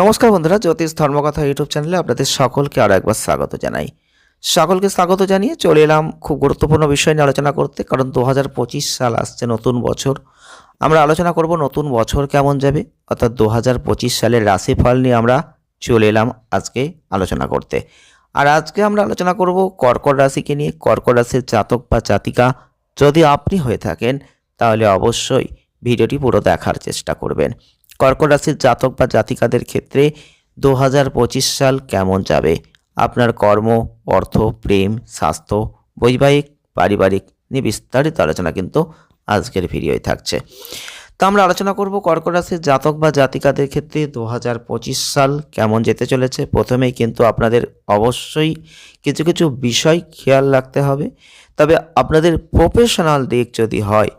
নমস্কার বন্ধুরা, জ্যোতিষ ধর্মকথা ইউটিউব চ্যানেলে আপনাদের সকলকে আরও একবার স্বাগত জানাই। সকলকে স্বাগত জানিয়ে চলে এলাম খুব গুরুত্বপূর্ণ বিষয় নিয়ে আলোচনা করতে, কারণ দু হাজার পঁচিশ সাল আসছে নতুন বছর। আমরা আলোচনা করব নতুন বছর কেমন যাবে, অর্থাৎ দু হাজার পঁচিশ সালের রাশিফল নিয়ে আমরা চলে এলাম আজকে আলোচনা করতে। আর আজকে আমরা আলোচনা করব কর্কট রাশিকে নিয়ে। কর্কট রাশির জাতক বা জাতিকা যদি আপনি হয়ে থাকেন, তাহলে অবশ্যই ভিডিওটি পুরো দেখার চেষ্টা করবেন। কর্কট রাশির জাতক বা জাতিকাদের ক্ষেত্রে দু হাজার পঁচিশ সাল কেমন যাবে? আপনার কর্ম, অর্থ, প্রেম, স্বাস্থ্য, বৈবাহিক, পারিবারিক নিয়ে বিস্তারিত আলোচনা কিন্তু আজকের ভিডিওয় থাকছে। তো আমরা আলোচনা করব কর্কট রাশির জাতক বা জাতিকাদের ক্ষেত্রে দু হাজার পঁচিশ সাল কেমন যেতে চলেছে? প্রথমেই কিন্তু আপনাদের অবশ্যই কিছু কিছু বিষয় খেয়াল রাখতে হবে। তবে আপনাদের প্রফেশনাল দিক যদি হয়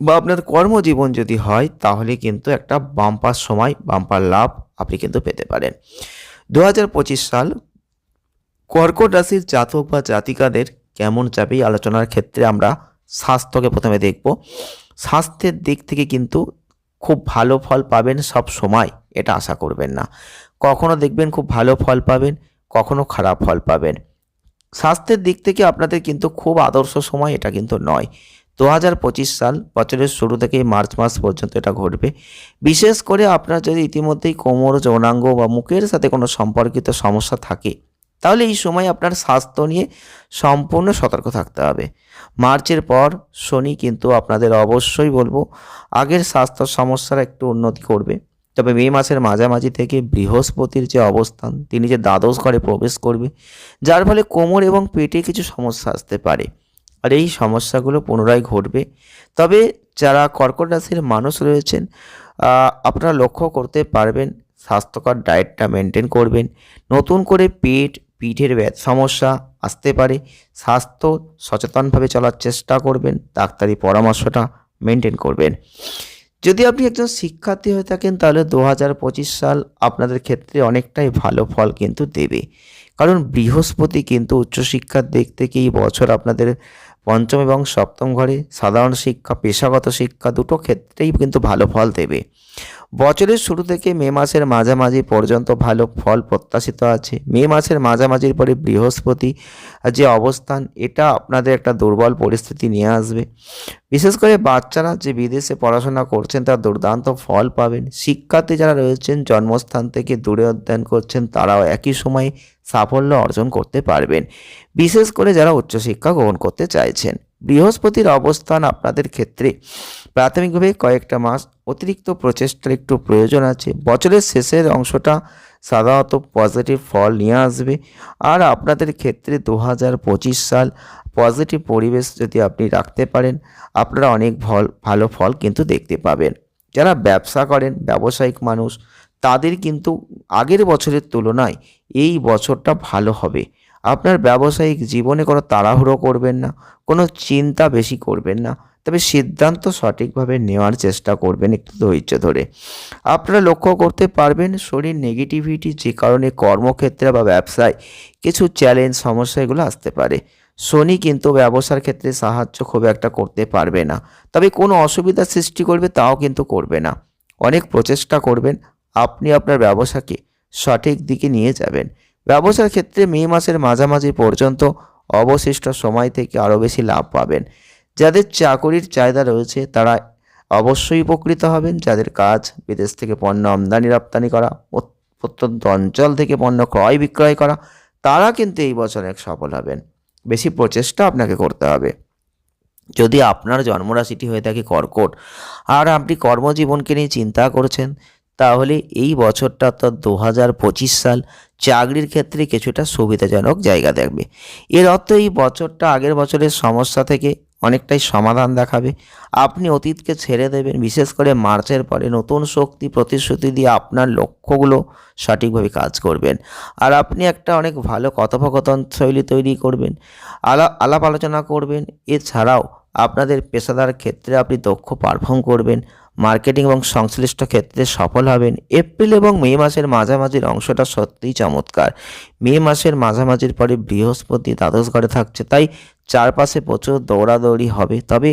বা আপনার কর্মজীবন যদি হয়, তাহলে কিন্তু একটা বাম্পার সময়, বাম্পার লাভ আপনি কিন্তু পেতে পারেন। দু হাজার পঁচিশ সাল কর্কট রাশির জাতক বা জাতিকাদের কেমন যাবে আলোচনার ক্ষেত্রে আমরা স্বাস্থ্যকে প্রথমে দেখব। স্বাস্থ্যের দিক থেকে কিন্তু খুব ভালো ফল পাবেন সব সময়, এটা আশা করবেন না। কখনো দেখবেন খুব ভালো ফল পাবেন, কখনো খারাপ ফল পাবেন। স্বাস্থ্যের দিক থেকে আপনাদের কিন্তু খুব আদর্শ সময়, এটা কিন্তু নয়। দু হাজার পঁচিশ সাল, বছরের শুরু থেকে মার্চ মাস পর্যন্ত এটা ঘটবে। বিশেষ করে আপনার যদি ইতিমধ্যেই কোমর, যৌনাঙ্গ বা মুখের সাথে কোনো সম্পর্কিত সমস্যা থাকে, তাহলে এই সময় আপনার স্বাস্থ্য নিয়ে সম্পূর্ণ সতর্ক থাকতে হবে। মার্চের পর শনি কিন্তু আপনাদের অবশ্যই বলব, আগের স্বাস্থ্য সমস্যার একটু উন্নতি করবে। তবে মে মাসের মাঝামাঝি থেকে বৃহস্পতির যে অবস্থান, তিনি যে দ্বাদশ ঘরে প্রবেশ করবে, যার ফলে কোমর এবং পেটে কিছু সমস্যা আসতে পারে। আর এই সমস্যাগুলো পুনরায় ঘটবে। তবে যারা কর্কট রাশির মানুষ রয়েছেন আপনারা লক্ষ্য করতে পারবেন, স্বাস্থ্যকর ডায়েটটা মেনটেন করবেন। নতুন করে পেট, পিঠের সমস্যা আসতে পারে। স্বাস্থ্য সচেতনভাবে চলার চেষ্টা করবেন, ডাক্তারি পরামর্শটা মেনটেন করবেন। যদি আপনি একজন শিক্ষার্থী হয়ে থাকেন, তাহলে দু হাজার পঁচিশ সাল আপনাদের ক্ষেত্রে অনেকটাই ভালো ফল কিন্তু দেবে। কারণ বৃহস্পতি কিন্তু উচ্চশিক্ষার দিক থেকে এই বছর আপনাদের পঞ্চম এবং সপ্তম ঘরে সাধারণ শিক্ষা পেশাগত শিক্ষা দুটো ক্ষেত্রেই কিন্তু ভালো ফল দেবে। বছরের শুরু থেকে মে মাসের মাঝামাঝি পর্যন্ত ভালো ফল প্রত্যাশিত আছে। মে মাসের মাঝামাঝির পরে বৃহস্পতি যে অবস্থান, এটা আপনাদের একটা দুর্বল পরিস্থিতি নিয়ে আসবে। বিশেষ করে বাচ্চারা যে বিদেশে পড়াশোনা করছেন, তারা দুর্দান্ত ফল পাবেন। শিক্ষার্থী যারা রয়েছেন, জন্মস্থান থেকে দূরে অধ্যয়ন করছেন, তারাও একই সময়ে সাফল্য অর্জন করতে পারবেন। বিশেষ করে যারা উচ্চশিক্ষা গ্রহণ করতে চাইছেন। বৃহস্পতির অবস্থান আপনাদের ক্ষেত্রে প্রাথমিকভাবে কয়েকটা মাস অতিরিক্ত প্রচেষ্টার একটু প্রয়োজন আছে। বছরের শেষের অংশটা সাধারণত পজিটিভ ফল নিয়ে আসবে। আর আপনাদের ক্ষেত্রে দু হাজার পঁচিশ সাল পজিটিভ পরিবেশ যদি আপনি রাখতে পারেন, আপনারা অনেক ফল, ভালো ফল কিন্তু দেখতে পাবেন। যারা ব্যবসা করেন, ব্যবসায়িক মানুষ, তাদের কিন্তু আগের বছরের তুলনায় এই বছরটা ভালো হবে। আপনার ব্যবসায়িক জীবনে কোনো তাড়াহুড়ো করবেন না, কোনো চিন্তা বেশি করবেন না। তবে সিদ্ধান্ত সঠিকভাবে নেওয়ার চেষ্টা করবেন একটু ধৈর্য ধরে। আপনারা লক্ষ্য করতে পারবেন, শরীর নেগেটিভিটি যে কারণে কর্মক্ষেত্রে বা ব্যবসায় কিছু চ্যালেঞ্জ সমস্যা এগুলো আসতে পারে। শনি কিন্তু ব্যবসার ক্ষেত্রে সাহায্য খুব একটা করতে পারবে না। তবে কোনো অসুবিধা সৃষ্টি করবে তাও কিন্তু করবে না। অনেক প্রচেষ্টা করবেন, আপনি আপনার ব্যবসাকে সঠিক দিকে নিয়ে যাবেন। ব্যবসার ক্ষেত্রে মে মাসের মাঝামাঝি পর্যন্ত অবশিষ্ট সময় থেকে আরও বেশি লাভ পাবেন। যাদের চাকরির চাহিদা রয়েছে, তারা অবশ্যই উপকৃত হবেন। যাদের কাজ বিদেশ থেকে পণ্য আমদানি, রপ্তানি করা প্রত্যন্ত অঞ্চল থেকে পণ্য ক্রয় বিক্রয় করা, তারা কিন্তু এই বছর এক সফল হবেন। বেশি প্রচেষ্টা আপনাকে করতে হবে। যদি আপনার জন্মরাশিটি হয়ে থাকে কর্কট, আর আপনি কর্মজীবনকে নিয়ে চিন্তা করছেন, তাহলে এই বছরটা অর্থাৎ দু হাজার পঁচিশ সাল চাকরির ক্ষেত্রে কিছুটা সুবিধাজনক জায়গা দেখবে। এর অর্থ এই বছরটা আগের বছরের সমস্যা থেকে অনেকটাই সমাধান দেখাবে। আপনি অতীতকে ছেড়ে দেবেন, বিশেষ করে মার্চের পরে নতুন শক্তি, প্রতিশ্রুতি দিয়ে আপনার লক্ষ্যগুলো সঠিকভাবে কাজ করবেন। আর আপনি একটা অনেক ভালো কথোপকথন শৈলী তৈরি করবেন আলাপ আলাপ আলোচনা করবেন। এছাড়াও আপনাদের পেশাদার ক্ষেত্রে আপনি দক্ষ পারফর্ম করবেন মার্কেটিং এবং সংশ্লিষ্ট ক্ষেত্রে সফল হবেন। এপ্রিল এবং মে মাসের মাঝামাঝির অংশটা সত্যিই চমৎকার। মে মাসের মাঝামাঝির পরে বৃহস্পতি দ্বাদশ ঘরে থাকছে, তাই চারপাশে প্রচুর দৌড়াদৌড়ি হবে। তবে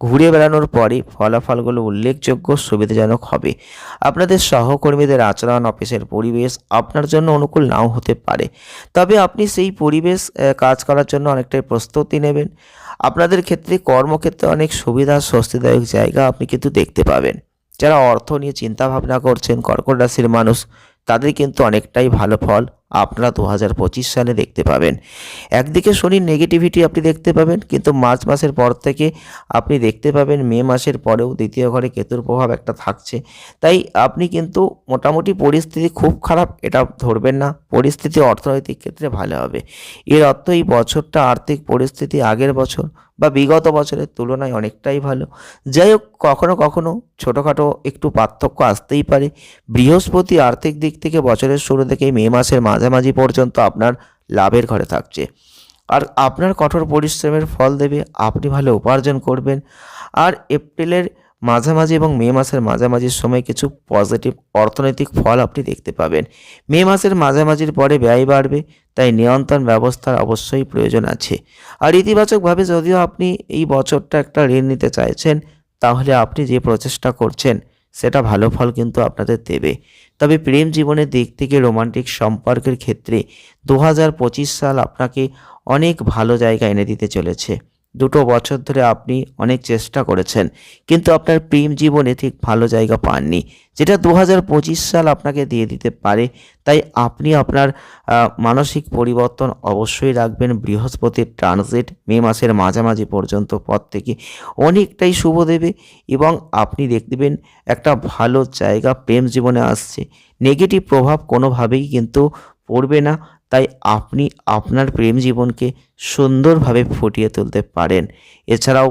ঘুরে বেড়ানোর পরে ফলাফলগুলো উল্লেখযোগ্য, সুবিধাজনক হবে। আপনাদের সহকর্মীদের আচরণ, অফিসের পরিবেশ আপনার জন্য অনুকূল নাও হতে পারে। তবে আপনি সেই পরিবেশ কাজ করার জন্য অনেকটাই প্রস্তুতি নেবেন। আপনাদের ক্ষেত্রে কর্মক্ষেত্রে অনেক সুবিধা, স্বস্তিদায়ক জায়গা আপনি কিন্তু দেখতে পাবেন। যারা অর্থ নিয়ে চিন্তা ভাবনা করছেন, কর্কট রাশির মানুষ, তাদের কিন্তু অনেকটাই ভালো ফল। আপনারা দু হাজার পঁচিশ সালে দেখতে পাবেন। একদিকে শনির নেগেটিভিটি আপনি দেখতে পাবেন, কিন্তু মার্চ মাসের পর থেকে আপনি দেখতে পাবেন মে মাসের পরেও দ্বিতীয় ঘরে কেতুর প্রভাব একটা থাকছে। তাই আপনি কিন্তু মোটামুটি পরিস্থিতি খুব খারাপ, এটা ধরবেন না। পরিস্থিতি অর্থনৈতিক ক্ষেত্রে ভালো হবে। এর অর্থ এই বছরটা আর্থিক পরিস্থিতি আগের বছর বা বিগত বছরের তুলনায় অনেকটাই ভালো। যাই হোক, কখনো কখনো ছোটোখাটো একটু পার্থক্য আসতেই পারে। বৃহস্পতি আর্থিক দিক থেকে বছরের শুরু থেকে মে মাসের মাঝামাঝি পর্যন্ত আপনার লাভের ঘরে থাকছে। আর আপনার কঠোর পরিশ্রমের ফল দেবে, আপনি ভালো উপার্জন করবেন। আর এপ্রিলের মাঝামাঝি এবং মে মাসের মাঝামাঝির সময় কিছু পজিটিভ অর্থনৈতিক ফল আপনি দেখতে পাবেন। মে মাসের মাঝামাঝির পরে ব্যয় বাড়বে, তাই নিয়ন্ত্রণ ব্যবস্থার অবশ্যই প্রয়োজন আছে। আর ইতিবাচকভাবে যদিও আপনি এই বছরটা একটা ঋণ নিতে চাইছেন, তাহলে আপনি যে প্রচেষ্টা করছেন, সেটা ভালো ফল কিন্তু আপনাদের দেবে। তবে প্রেম জীবনের দিক থেকে রোমান্টিক সম্পর্কের ক্ষেত্রে দু হাজার পঁচিশ সাল আপনাকে অনেক ভালো জায়গা এনে দিতে চলেছে। দুটো বছর ধরে আপনি অনেক চেষ্টা করেছেন, কিন্তু আপনার প্রেম জীবনে ঠিক ভালো জায়গা পাননি, যেটা দু হাজার পঁচিশ সাল আপনাকে দিয়ে দিতে পারে। তাই আপনি আপনার মানসিক পরিবর্তন অবশ্যই রাখবেন। বৃহস্পতির ট্রানজিট মে মাসের মাঝামাঝি পর্যন্ত পর থেকে অনেকটাই শুভ দেবে এবং আপনি দেখবেন একটা ভালো জায়গা প্রেম জীবনে আসছে। নেগেটিভ প্রভাব কোনোভাবেই কিন্তু পড়বে না। তাই আপনি আপনার প্রেম জীবনকে সুন্দরভাবে ফুটিয়ে তুলতে পারেন। এছাড়াও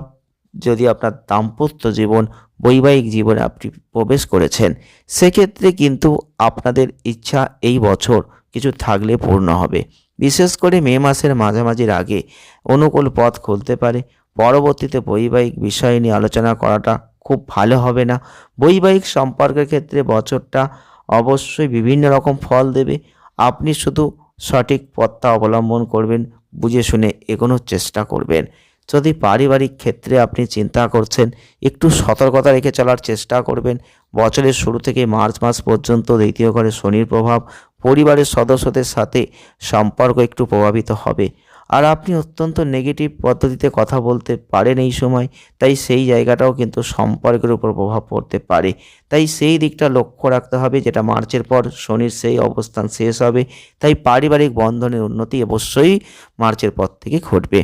যদি আপনার দাম্পত্য জীবন, বৈবাহিক জীবনে আপনি প্রবেশ করেছেন, সেক্ষেত্রে কিন্তু আপনাদের ইচ্ছা এই বছর কিছু থাকলে পূর্ণ হবে। বিশেষ করে মে মাসের মাঝামাঝির আগে অনুকূল পথ খুলতে পারে। পরবর্তীতে বৈবাহিক বিষয় নিয়ে আলোচনা করাটা খুব ভালো হবে না। বৈবাহিক সম্পর্কের ক্ষেত্রে বছরটা অবশ্যই বিভিন্ন রকম ফল দেবে। আপনি শুধু সঠিক পথটা অবলম্বন করবেন, বুঝে শুনে এগোনোর চেষ্টা করবেন। যদি পারিবারিক ক্ষেত্রে আপনি চিন্তা করছেন, একটু সতর্কতা রেখে চলার চেষ্টা করবেন। বছরের শুরু থেকে মার্চ মাস পর্যন্ত দ্বিতীয় ঘরে শনির প্রভাব, পরিবারের সদস্যদের সাথে সম্পর্ক একটু প্রভাবিত হবে। আর আপনি অত্যন্ত নেগেটিভ পদ্ধতিতে কথা বলতে পারেন এই সময়, তাই সেই জায়গাটাও কিন্তু সম্পর্কের উপর প্রভাব পড়তে পারে। তাই সেই দিকটা লক্ষ্য রাখতে হবে, যেটা মার্চের পর শনির সেই অবস্থান শেষ হবে, তাই পারিবারিক বন্ধনের উন্নতি অবশ্যই মার্চের পর থেকে ঘটবে।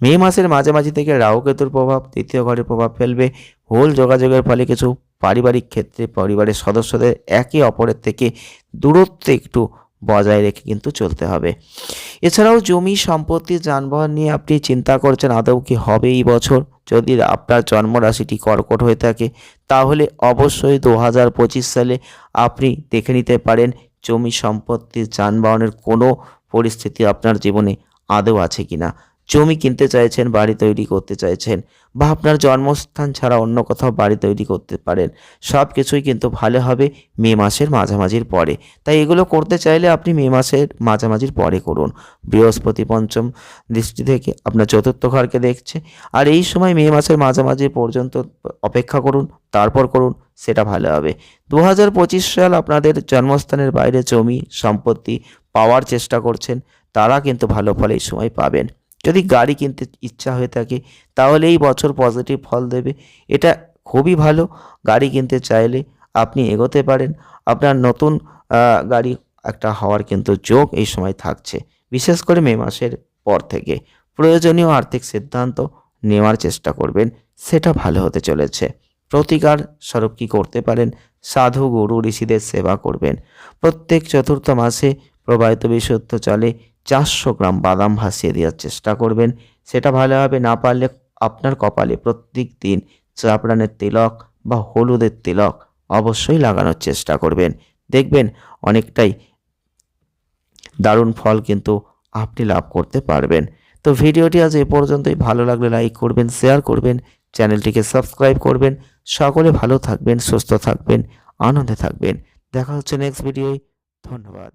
মে মাসের মাঝামাঝি থেকে রাহু কেতুর প্রভাব তৃতীয় ঘরে প্রভাব ফেলবে, ভুল যোগাযোগের ফলে কিছু পারিবারিক ক্ষেত্রে পরিবারের সদস্যদের একে অপরের থেকে দূরত্ব একটু বজায় রেখে কিন্তু চলতে হবে। এছাড়াও জমি সম্পত্তি যানবাহন নিয়ে আপনি চিন্তা করছেন আদৌ কি হবে এই বছর? যদি আপনার জন্মরাশিটি কর্কট হয়ে থাকে, তাহলে অবশ্যই দু হাজার পঁচিশ সালে আপনি দেখে নিতে পারেন জমি সম্পত্তি যানবাহনের কোনো পরিস্থিতি আপনার জীবনে আদৌ আছে কিনা। জমি কিনতে চাইছেন, বাড়ি তৈরি করতে চাইছেন বা আপনার জন্মস্থান ছাড়া অন্য কোথাও বাড়ি তৈরি করতে পারেন, সব কিছুই কিন্তু ভালো হবে মে মাসের মাঝামাঝির পরে। তাই এগুলো করতে চাইলে আপনি মে মাসের মাঝামাঝির পরে করুন। বৃহস্পতি পঞ্চম দৃষ্টি থেকে আপনার চতুর্থ ঘরকে দেখছে। আর এই সময় মে মাসের মাঝামাঝি পর্যন্ত অপেক্ষা করুন, তারপর করুন, সেটা ভালো হবে। দু হাজার পঁচিশ সাল আপনাদের জন্মস্থানের বাইরে জমি, সম্পত্তি পাওয়ার চেষ্টা করছেন, তারা কিন্তু ভালো ফল এই সময় পাবেন। যদি গাড়ি কিনতে ইচ্ছা হয়ে থাকে তাহলে এই বছর পজিটিভ ফল দেবে। এটা খুবই ভালো। গাড়ি কিনতে চাইলে আপনি এগোতে পারেন। আপনার নতুন গাড়ি একটা হওয়ার কিন্তু যোগ এই সময় থাকছে। বিশেষ করে মে মাসের পর থেকে। প্রয়োজনীয় আর্থিক সিদ্ধান্ত নেওয়ার চেষ্টা করবেন। সেটা ভালো হতে চলেছে। প্রতিকার স্বরূপ কী করতে পারেন? সাধু গুরু ঋষিদের সেবা করবেন। প্রত্যেক চতুর্থ মাসে প্রবাহিত বিশুদ্ধ জলে চারশো গ্রাম বাদাম ভাসিয়ে দেওয়ার চেষ্টা করবেন। সেটা ভালোভাবে না পারলে আপনার কপালে প্রত্যেক দিন চাপড়ানের তিলক বা হলুদের তিলক অবশ্যই লাগানোর চেষ্টা করবেন। দেখবেন অনেকটাই দারুণ ফল কিন্তু আপনি লাভ করতে পারবেন। তো ভিডিওটি আজ এ পর্যন্তই। ভালো লাগলে লাইক করবেন শেয়ার করবেন, চ্যানেলটিকে সাবস্ক্রাইব করবেন। সকলে ভালো থাকবেন, সুস্থ থাকবেন, আনন্দে থাকবেন। দেখা হচ্ছে নেক্সট ভিডিওয় ধন্যবাদ।